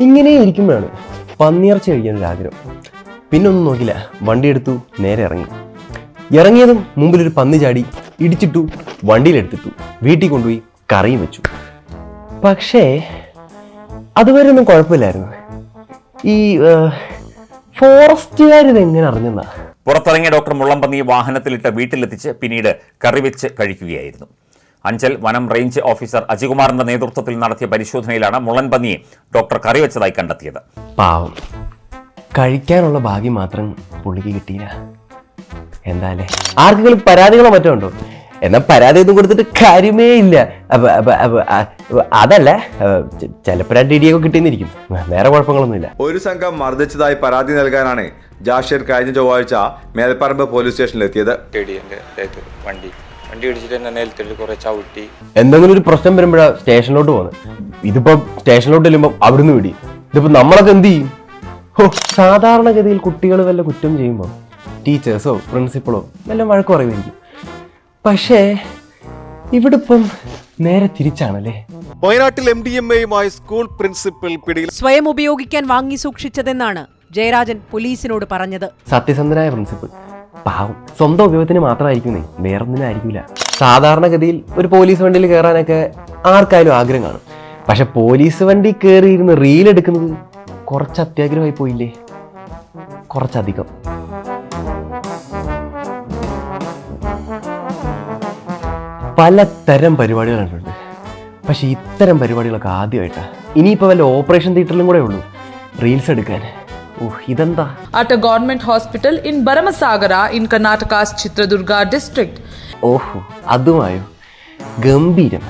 ഇങ്ങനെ ഇരിക്കുമ്പോഴാണ് പന്നിയിറച്ചി കഴിക്കാൻ ഒരു ആഗ്രഹം. പിന്നെ ഒന്നും നോക്കില്ല വണ്ടി എടുത്തു നേരെ ഇറങ്ങി. ഇറങ്ങിയതും മുമ്പിൽ ഒരു പന്നി ചാടി ഇടിച്ചിട്ടു വണ്ടിയിലെടുത്തിട്ടു. വീട്ടിൽ കൊണ്ടുപോയി കറിയും വെച്ചു. പക്ഷേ അതുവരെ ഒന്നും കുഴപ്പമില്ലായിരുന്നു. ഈ ഫോറസ്റ്റുകാർ എങ്ങനെ അറിഞ്ഞെന്നാ? പുറത്തിറങ്ങിയ ഡോക്ടർ മുള്ളംപന്നി വാഹനത്തിലിട്ട് വീട്ടിലെത്തിച്ച് പിന്നീട് കറി വെച്ച് കഴിക്കുകയായിരുന്നു. അഞ്ചൽ വനം റേഞ്ച് ഓഫീസർ അജികുമാറിന്റെ നേതൃത്വത്തിൽ നടത്തിയ പരിശോധനയിലാണ് മുള്ളൻപന്നിയെ ഡോക്ടർ കറിവെച്ചതായി കണ്ടെത്തിയത്. പാവം. കഴിക്കാനുള്ള ഭാഗ്യം മാത്രം പുള്ളിക്ക് കിട്ടിയില്ല. എന്താല്ലേ ആർക്കെങ്കിലും പരാതികളോ മറ്റോ ഉണ്ടോ? എന്നാൽ പരാതി ഒന്നും കൊടുത്തിട്ട് കാര്യമേ ഇല്ല. അതല്ല ചിലപ്പോ രണ്ട് ഇടിയൊക്കെ കിട്ടിയെന്നിരിക്കും. വേറെ കുഴപ്പങ്ങളൊന്നുമില്ല. ഒരു സംഘം മർദ്ദിച്ചതായി പരാതി നൽകാനാണ് ജാഷീർ കഴിഞ്ഞ ചൊവ്വാഴ്ച മേൽപ്പറമ്പ് പോലീസ് സ്റ്റേഷനിലെത്തിയത്. എത്തിയത് വണ്ടി. വണ്ടി ഇടിച്ചിട്ട് എന്നെ നിലത്തിട്ട് കുറേ ചവിട്ടി. എന്തെങ്കിലും ഒരു പ്രശ്നം വരുമ്പോഴാണ് സ്റ്റേഷനിലോട്ട് പോകുന്നത് ഇതിപ്പോ സ്റ്റേഷനിലോട്ട് ചെല്ലുമ്പോൾ അവിടുന്ന് വിടി. ഇതിപ്പോ നമ്മളൊക്കെ എന്ത് ചെയ്യും? സാധാരണഗതിയിൽ കുട്ടികൾ വല്ല കുറ്റം ചെയ്യുമ്പോൾ ടീച്ചേഴ്സോ പ്രിൻസിപ്പളോ എല്ലാം വഴക്ക് പറയുമായിരിക്കും. പക്ഷേ ഇവിടെ ഇപ്പം നേരെ തിരിച്ചാണല്ലേ? വയനാട്ടിൽ എം ഡി എം എയുമായി സ്കൂൾ പ്രിൻസിപ്പൽ പിടിയിൽ സ്വയം ഉപയോഗിക്കാൻ വാങ്ങി സൂക്ഷിച്ചതെന്നാണ് ജയരാജൻ പോലീസിനോട് പറഞ്ഞത്. സത്യസന്ധനായ പ്രിൻസിപ്പിൾ പാവം. സ്വന്തം ഉപയോഗത്തിന് മാത്രമായിരിക്കുന്നേ വേറൊന്നിനും ആയിരിക്കില്ല സാധാരണഗതിയിൽ ഒരു പോലീസ് വണ്ടിയിൽ കയറാനൊക്കെ ആർക്കായാലും ആഗ്രഹം കാണും. പക്ഷെ പോലീസ് വണ്ടി കയറി ഇരുന്ന് റീൽ എടുക്കുന്നത് കുറച്ച് അത്യാഗ്രഹമായി പോയില്ലേ? കുറച്ചധികം. പലതരം പരിപാടികൾ കണ്ടിട്ടുണ്ട്. പക്ഷെ ഇത്തരം പരിപാടികളൊക്കെ ആദ്യമായിട്ടാണ് ഇനിയിപ്പോൾ വല്ല ഓപ്പറേഷൻ തിയേറ്ററിലും കൂടെ ഉള്ളൂ റീൽസ് എടുക്കാൻ. ഇതെന്താ at a government hospital in Baramasagara in Karnataka's Chitradurga district. ഓഹോ അതുമായോ ഗംഭീരം